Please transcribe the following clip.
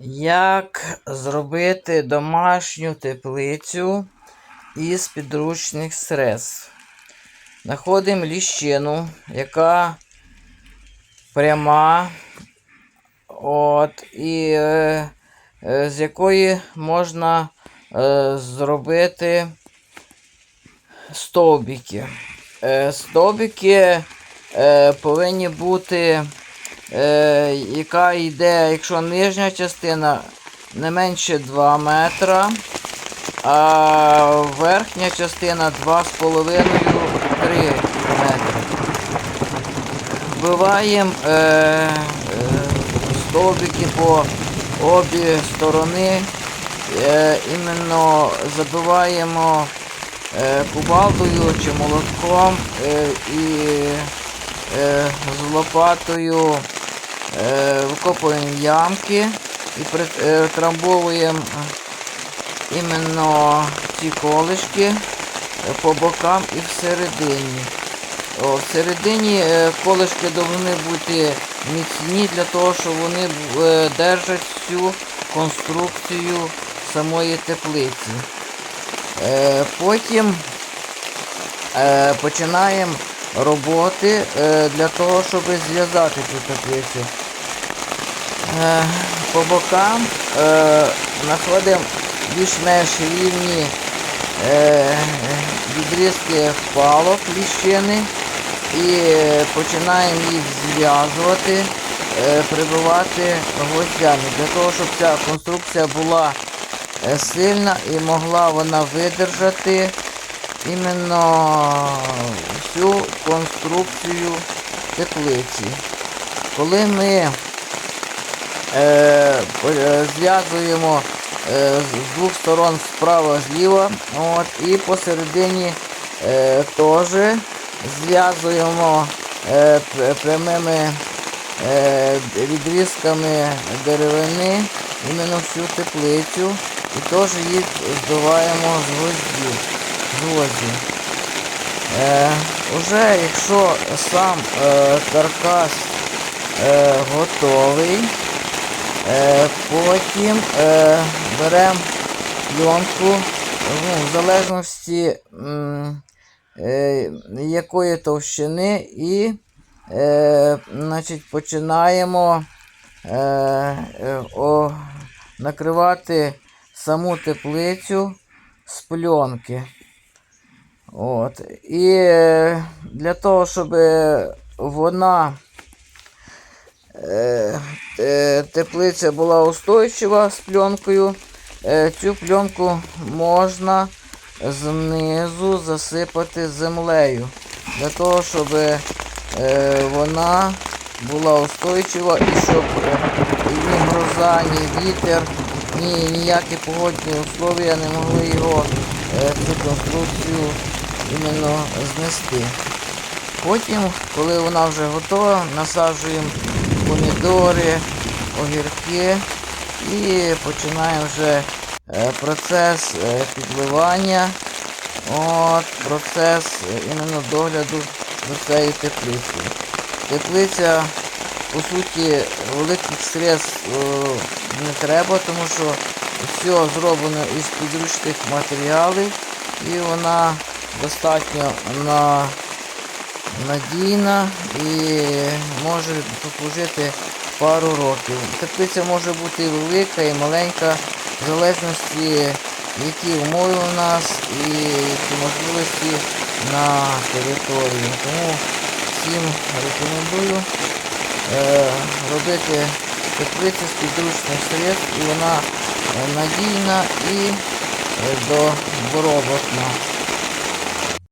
Як зробити домашню теплицю із підручних средств? Знаходимо ліщину, яка пряма, от, і е, е, з якої можна е, зробити стовбики. Е, стовбики е, повинні бути е, яка йде, якщо нижня частина не менше 2 метра, а верхня частина 2,5-3 метри. Вбиваємо е, е, стовбики по обі сторони. Е, іменно забиваємо е, кувалдою чи молотком е, і е, з лопатою викопуємо ямки і притрамбовуємо іменно ці колишки е, по бокам і всередині. О, всередині е, колишки повинні бути міцні для того, щоб вони е, держать всю конструкцію самої теплиці. Е, Потім е, починаємо роботи е, для того, щоб зв'язати цю теплицю. Е, По бокам е, знаходимо більш-менш рівні відрізки палок ліщини і починаємо їх зв'язувати, прибивати гвоздями, для того, щоб ця конструкція була сильна і могла вона видержати іменно всю конструкцію теплиці. Коли ми е, е, зв'язуємо е, з двох сторон справа зліва, і посередині е, теж зв'язуємо е, прямими е, відрізками деревини іменно всю теплицю і теж їх збиваємо з гвоздів. З. Е, уже якщо сам е, каркас е, готовий, е, потім е, беремо пленку, ну, в залежності е, якої товщини і е, значить, починаємо е, е, о, накривати саму теплицю з пленки. От. І е, для того, щоб вона е, е, теплиця була устойчива з пленкою, цю пленку можна знизу засипати землею. Для того, щоб вона була устойчива і щоб ні гроза, ні вітер, ні ніякі погодні условия не могли його цю конструкцію іменно знести. Потім, коли вона вже готова, насаджуємо помідори, огірки і починаємо вже е, процес е, підливання, от, процес е, іменно догляду за цією теплицею. Теплиця, по суті, великих средств не треба, тому що все зроблено із підручних матеріалів і вона достатньо на, надійна і може послужити пару років. Теплиця може бути і велика, і маленька, в залежності, які умови у нас і які можливості на території. Тому всім рекомендую е, робити теплицю з підручних средств і вона надійна і е, доброботна.